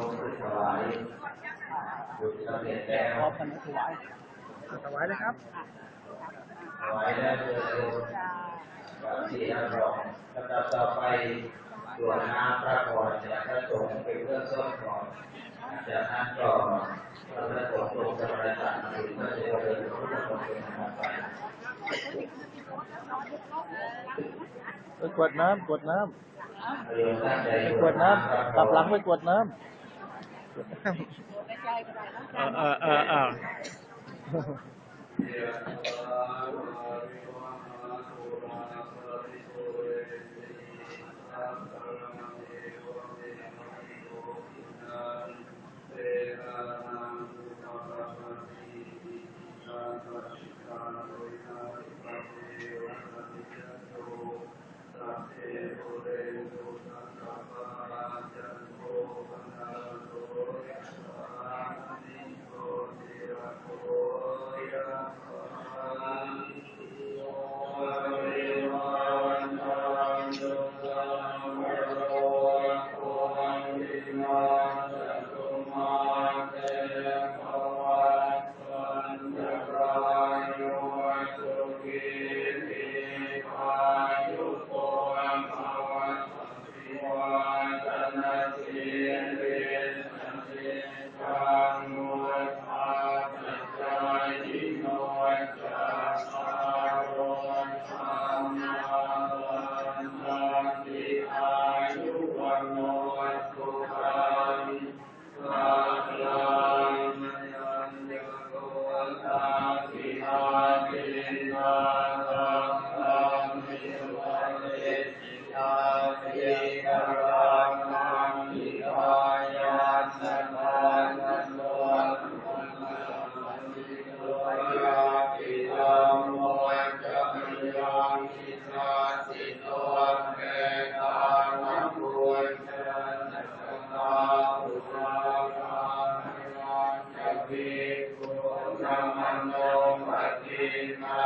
ลงถวายบุญสำเร็จแล้วพร้อมกันถวายถวายเลยครับถวายแล้วเจอกับที่รับรองลำดับต่อไปตรวจน้ำพระพรจากพระสงฆ์เป็นเรื่องต้นก่อนจากนั้นก็พระสงค์ลงสมณศักดิ์ถึงพระเจริญพุทธมงคลนำไปไปกวดน้ำกวดน้ำไปกวดน้ำกลับหลังไปกวดน้ำ เออ เออเออเออน